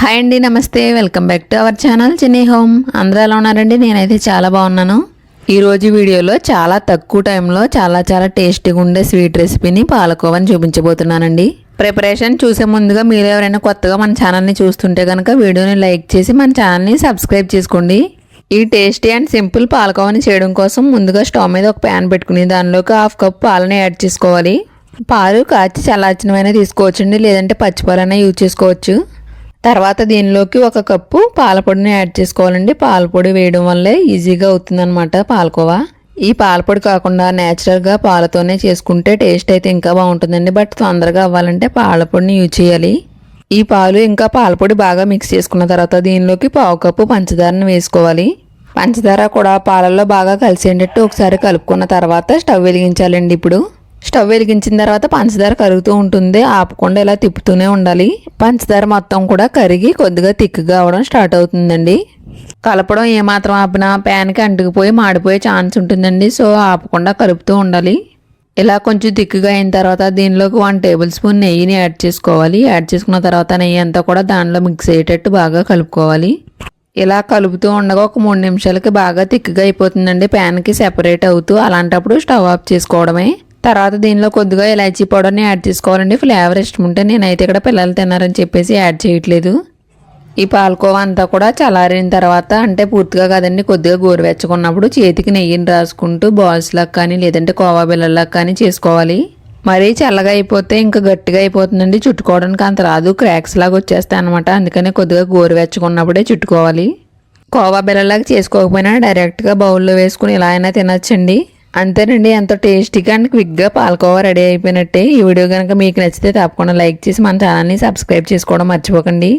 Hi అండి నమస్తే. Welcome back to our channel Chinni home. అందరూ ఎలా ఉన్నారండి? నేనైతే చాలా బాగున్నాను. ఈరోజు వీడియోలో చాలా తక్కువ టైంలో చాలా చాలా టేస్టీగా ఉండే స్వీట్ రెసిపీని పాలకోవని చూపించబోతున్నానండి. ప్రిపరేషన్ చూసే ముందుగా మీరు ఎవరైనా కొత్తగా మన ఛానల్ని చూస్తుంటే కనుక వీడియోని లైక్ చేసి మన ఛానల్ని సబ్స్క్రైబ్ చేసుకోండి. ఈ టేస్టీ అండ్ సింపుల్ పాలకోవని చేయడం కోసం ముందుగా స్టవ్ మీద ఒక ప్యాన్ పెట్టుకుని దానిలోకి హాఫ్ కప్ పాలని యాడ్ చేసుకోవాలి. పాలు కాచి చల్లార్చినవైనా తీసుకోవచ్చండి లేదంటే పచ్చిపాలైనా యూజ్ చేసుకోవచ్చు. తర్వాత దీనిలోకి ఒక కప్పు పాలపొడిని యాడ్ చేసుకోవాలండి. పాలపొడి వేయడం వల్లే ఈజీగా అవుతుందన్నమాట పాలకోవా. ఈ పాలపొడి కాకుండా నేచురల్గా పాలతోనే చేసుకుంటే టేస్ట్ అయితే ఇంకా బాగుంటుందండి. బట్ తొందరగా అవ్వాలంటే పాలపొడిని యూజ్ చేయాలి. ఈ పాలు ఇంకా పాలపొడి బాగా మిక్స్ చేసుకున్న తర్వాత దీనిలోకి పావు కప్పు పంచదారని వేసుకోవాలి. పంచదార కూడా పాలల్లో బాగా కలిసేటట్టు ఒకసారి కలుపుకున్న తర్వాత స్టవ్ వెలిగించాలండి ఇప్పుడు. స్టవ్ వెలిగించిన తర్వాత పంచదార కరుగుతూ ఉంటుంది. ఆపకుండా ఇలా తిప్పుతూనే ఉండాలి. పంచదార మొత్తం కూడా కరిగి కొద్దిగా తిక్కుగా అవడం స్టార్ట్ అవుతుందండి. కలపడం ఏమాత్రం ఆపినా ప్యాన్కి అంటుకుపోయి మాడిపోయే ఛాన్స్ ఉంటుందండి. సో ఆపకుండా కలుపుతూ ఉండాలి. ఇలా కొంచెం తిక్కుగా అయిన తర్వాత దీనిలోకి వన్ టేబుల్ స్పూన్ నెయ్యిని యాడ్ చేసుకోవాలి. యాడ్ చేసుకున్న తర్వాత నెయ్యి అంతా కూడా దానిలో మిక్స్ అయ్యేటట్టు బాగా కలుపుకోవాలి. ఇలా కలుపుతూ ఉండగా ఒక మూడు నిమిషాలకి బాగా తిక్కుగా అయిపోతుందండి. ప్యాన్కి సెపరేట్ అవుతూ అలాంటప్పుడు స్టవ్ ఆఫ్ చేసుకోవడమే. తర్వాత దీనిలో కొద్దిగా ఇలాచీ పౌడర్ని యాడ్ చేసుకోవాలండి. ఫ్లేవర్ ఇష్టం ఉంటే నేనైతే ఇక్కడ పిల్లలు తిన్నారని చెప్పేసి యాడ్ చేయట్లేదు. ఈ పాలకోవా అంతా కూడా చల్లారిన తర్వాత అంటే పూర్తిగా కాదండి కొద్దిగా గోరువెచ్చకున్నప్పుడు చేతికి నెయ్యిని రాసుకుంటూ బాల్స్ కానీ లేదంటే కోవా బిళ్ళలాగా కానీ చేసుకోవాలి. మరీ చల్లగా అయిపోతే ఇంకా గట్టిగా అయిపోతుందండి చుట్టుకోవడానికి అంత రాదు. క్రాక్స్ లాగా వచ్చేస్తాయి అనమాట అందుకని కొద్దిగా గోరువెచ్చకున్నప్పుడే చుట్టుకోవాలి. కోవా బిళ్ళలాగా చేసుకోకపోయినా డైరెక్ట్గా బౌల్లో వేసుకుని ఇలా అయినా తినచ్చండి. అంతేనండి ఎంతో టేస్టీగా అండ్ క్విక్గా పాలకోవా రెడీ అయిపోయినట్టే. ఈ వీడియో కనుక మీకు నచ్చితే తప్పకుండా లైక్ చేసి మన ఛానల్ని సబ్స్క్రైబ్ చేసుకోవడం మర్చిపోకండి.